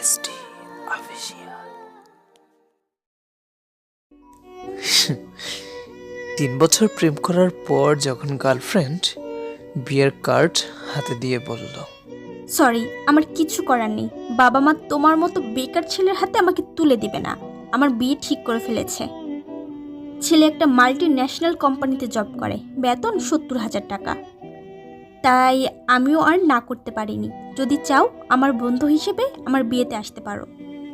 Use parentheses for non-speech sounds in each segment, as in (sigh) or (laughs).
Official (laughs) তিন বছর প্রেম করার পর যখন গার্লফ্রেন্ড বিয়ের কার্ড হাতে দিয়ে বলল সরি আমার কিছু করার নেই। বাবা মা তোমার মতো বেকার ছেলের হাতে আমাকে তুলে দিবে না। আমার বিয়ে ঠিক করে ফেলেছে। ছেলে একটা মাল্টি ন্যাশনাল কোম্পানিতে জব করে। বেতন সত্তর হাজার টাকা। তাই আমিও আর না করতে পারিনি। যদি চাও, আমার বন্ধু হিসেবে আমার বিয়েতে আসতে পারো।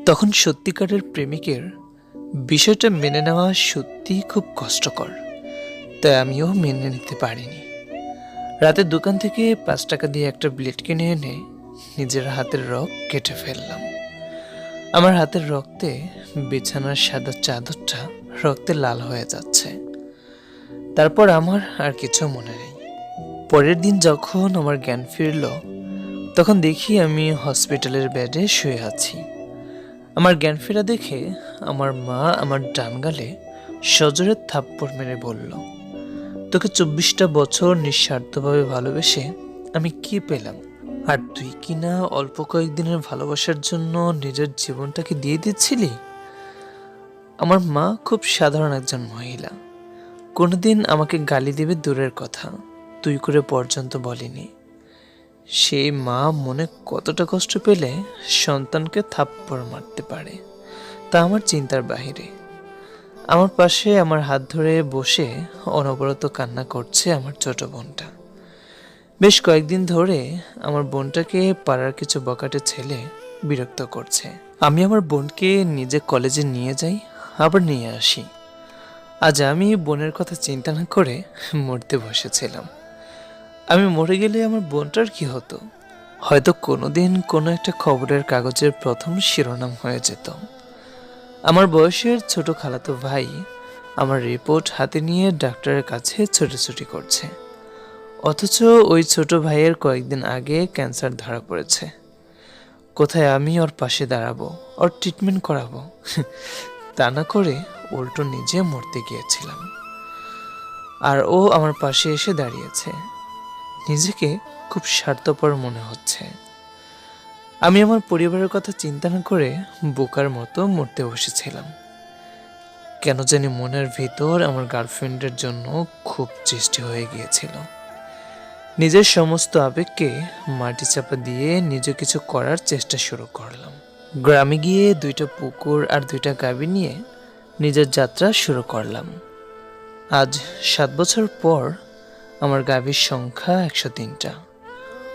তখন সত্যিকারের প্রেমিকের বিষয়টা মেনে নেওয়া সত্যিই খুব কষ্টকর, তাই আমিও মেনে নিতে পারিনি। রাতে দোকান থেকে পাঁচ টাকা দিয়ে একটা ব্লেড কিনে এনে নিজের হাতের রক কেটে ফেললাম। আমার হাতের রক্তে বিছানার সাদা চাদরটা রক্তে লাল হয়ে যাচ্ছে। তারপর আমার আর কিছু মনে নেই। পরের দিন যখন আমার জ্ঞান ফিরল, তখন দেখি আমি হসপিটালের বেডে শুয়ে আছি। আমার জ্ঞান ফেরা দেখে আমার মা আমার ডান গালে সজোরে থাপ্পড় মেরে বলল, তোকে চব্বিশটা বছর নিঃস্বার্থভাবে ভালোবেসে আমি কি পেলাম? আর তুই কি না অল্প কয়েকদিনের ভালোবাসার জন্য নিজের জীবনটাকে দিয়ে দিচ্ছিলি? আমার মা খুব সাধারণ একজন মহিলা। কোনোদিন আমাকে গালি দেবে দূরের কথা। তুই করে পর্যন্ত বলিনি। সেই মা মনে কতটা কষ্ট পেলে সন্তানকে থাপ্পড় মারতে পারে, তা আমার চিন্তার বাহিরে। আমার পাশে আমার হাত ধরে বসে অনবরত কান্না করছে আমার ছোট বোনটা। বেশ কয়েকদিন ধরে আমার বোনটাকে পাড়ার কিছু বকাটে ছেলে বিরক্ত করছে। আমি আমার বোনকে নিজে কলেজে নিয়ে যাই, আবার নিয়ে আসি। আজ আমি বোনের কথা চিন্তা না করে মরতে বসেছিলাম। আমি মরে গেলে আমার বোনটার কি হতো? হয়তো কোনোদিন কোনো একটা খবরের কাগজের প্রথম শিরোনাম হয়ে যেত। আমার বয়সের ছোট খালাতো ভাই আমার রিপোর্ট হাতে নিয়ে ডাক্তারের কাছে ছোটাছুটি করছে। অথচ ওই ছোট ভাইয়ের কয়েকদিন আগে ক্যান্সার ধরা পড়েছে। কোথায় আমি ওর পাশে দাঁড়াবো, ওর ট্রিটমেন্ট করাবো? তা না করে উল্টো নিজে মরতে গিয়েছিলাম। আর ও আমার পাশে এসে দাঁড়িয়েছে। নিজেকে খুব স্বার্থপর মনে হচ্ছে। আমি আমার পরিবারের কথা চিন্তা না করে বোকার মতো মরতে বসেছিলাম। কেন জানি মনের ভিতর আমার গার্লফ্রেন্ডের জন্য খুব সৃষ্টি হয়ে গিয়েছিল। নিজের সমস্ত আবেগকে মাটি চাপা দিয়ে নিজে কিছু করার চেষ্টা শুরু করলাম। গ্রামে গিয়ে দুইটা পুকুর আর দুইটা গাবি নিয়ে নিজের যাত্রা শুরু করলাম। আজ সাত বছর পর আমার গাভীর সংখ্যা একশো তিনটা,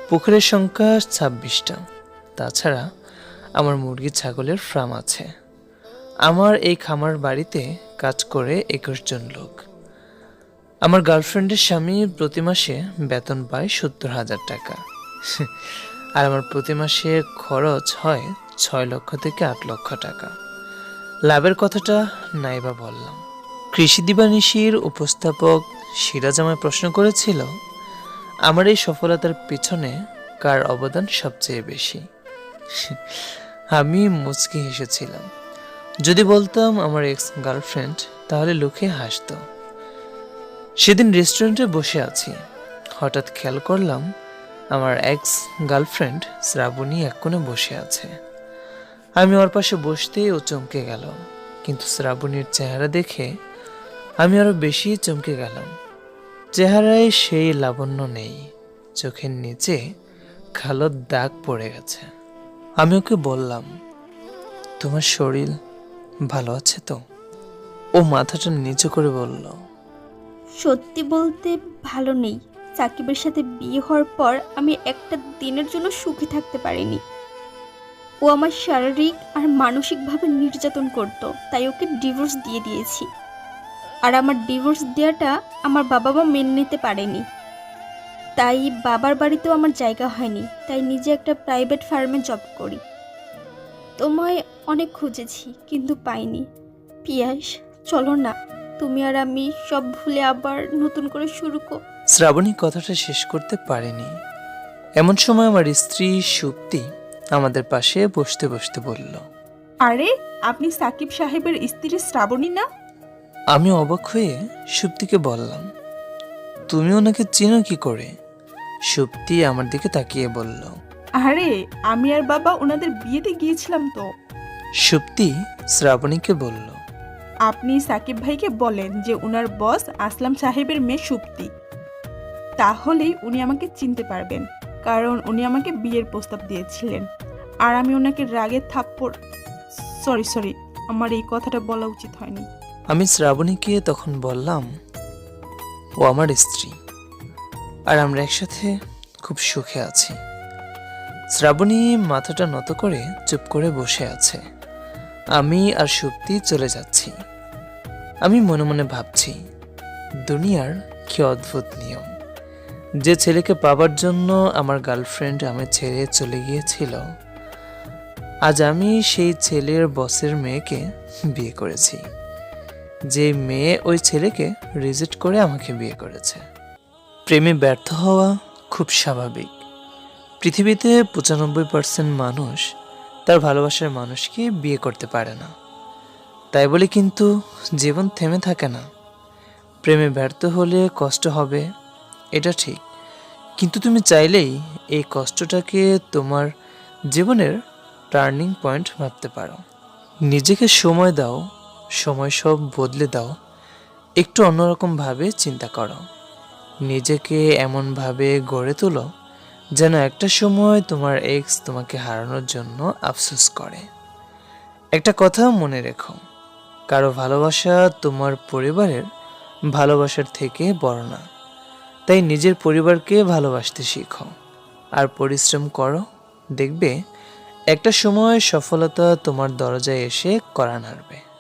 পুকুরের সংখ্যা ছাব্বিশটা। তাছাড়া আমার মুরগি ছাগলের ফার্ম আছে। আমার এই খামার বাড়িতে কাজ করে একুশ জন লোক। আমার গার্লফ্রেন্ডের স্বামী প্রতি মাসে বেতন পায় সত্তর হাজার টাকা। আর আমার প্রতি মাসে খরচ হয় ছয় লক্ষ থেকে আট লক্ষ টাকা। লাভের কথাটা নাইবা বললাম। কৃষি দিবানিশির উপস্থাপক সিরাজ আমায় প্রশ্ন করেছিল, আমার এই সফলতার পিছনে কার অবদান সবচেয়ে বেশি? আমি মুচকি হেসেছিলাম। যদি বলতাম আমার এক্স গার্লফ্রেন্ড তাহলে লোকে হাসতো। সেদিন রেস্টুরেন্টে বসে আছি। হঠাৎ খেয়াল করলাম, আমার এক্স গার্লফ্রেন্ড শ্রাবণী এক কোণে বসে আছে। আমি ওর পাশে বসতেই ও চমকে গেল। কিন্তু শ্রাবণীর চেহারা দেখে আমি আরও বেশি চমকে গেলাম। চেহারায় সেই লাবণ্য নেই, চোখের নিচে কালো দাগ পড়ে গেছে। আমি ওকে বললাম, তোমার শরীর ভালো আছে তো? ও মাথাটা নিচু করে বলল, সত্যি বলতে ভালো নেই। সাকিবের সাথে বিয়ে হওয়ার পর আমি একটা দিনের জন্য সুখী থাকতে পারিনি। ও আমার শারীরিক আর মানসিকভাবে নির্যাতন করত, তাই ওকে ডিভোর্স দিয়ে দিয়েছি। আর আমার ডিভোর্স দেওয়াটা আমার বাবা মা মেনে নিতে পারেনি। তাই বাবার বাড়িতেও আমার জায়গা হয়নি তাই নিজে একটা প্রাইভেট ফার্মে জব করি। তোমায় অনেক খুঁজেছি কিন্তু পাইনি। পিয়াস চলো না তুমি আর আমি সব ভুলে আবার নতুন করে শুরু কর। শ্রাবণী কথাটা শেষ করতে পারেনি। এমন সময় আমার স্ত্রী সুপ্তি আমাদের পাশে বসতে বসতে বলল আরে আপনি সাকিব সাহেবের স্ত্রী শ্রাবণী না? আমি অবাক হয়ে সুপ্তিকে বললাম তুমি ওনাকে চিনো কি করে? সুপ্তি আমার দিকে তাকিয়ে বলল আরে আমি আর বাবা ওনাদের বিয়েতে গিয়েছিলাম তো। সুপ্তি শ্রাবণীকে বলল আপনি সাকিব ভাইকে বলেন যে ওনার বস আসলাম সাহেবের মেয়ে সুপ্তি। তাহলেই উনি আমাকে চিনতে পারবেন কারণ উনি আমাকে বিয়ের প্রস্তাব দিয়েছিলেন। আর আমি ওনাকে রাগে থাপ্পড় সরি সরি আমার এই কথাটা বলা উচিত হয়নি। আমি শ্রাবণীকে তখন বললাম, ও আমার স্ত্রী, আর আমরা একসাথে খুব সুখে আছি। শ্রাবণী মাথাটা নত করে চুপ করে বসে আছে। আমি আর সুপ্তি চলে যাচ্ছি। আমি মনে মনে ভাবছি, দুনিয়ার কি অদ্ভুত নিয়ম। যে ছেলেকে পাবার জন্য আমার গার্লফ্রেন্ড আমি ছেড়ে চলে গিয়েছিল, আজ আমি সেই ছেলের বসের মেয়েকে বিয়ে করেছি। যে মেয়ে ওই ছেলেকে রিজেক্ট করে আমাকে বিয়ে করেছে। প্রেমে ব্যর্থ হওয়া খুব স্বাভাবিক। পৃথিবীতে পঁচানব্বই পার্সেন্ট মানুষ তার ভালোবাসার মানুষকে বিয়ে করতে পারে না। তাই বলে কিন্তু জীবন থেমে থাকে না। প্রেমে ব্যর্থ হলে কষ্ট হবে, এটা ঠিক। কিন্তু তুমি চাইলেই এই কষ্টটাকে তোমার জীবনের টার্নিং পয়েন্ট ভাবতে পারো। নিজেকে সময় দাও সময় সব বদলে দাও। একটু অন্যরকমভাবে চিন্তা করো। নিজেকে এমনভাবে গড়ে তোলো যেন একটা সময় তোমার এক্স তোমাকে হারানোর জন্য আফসোস করে। একটা কথা মনে রেখো, কারও ভালোবাসা তোমার পরিবারের ভালোবাসার থেকে বড় না। তাই নিজের পরিবারকে ভালোবাসতে শিখো আর পরিশ্রম করো। দেখবে একটা সময় সফলতা তোমার দরজায় এসে করা নাড়বে।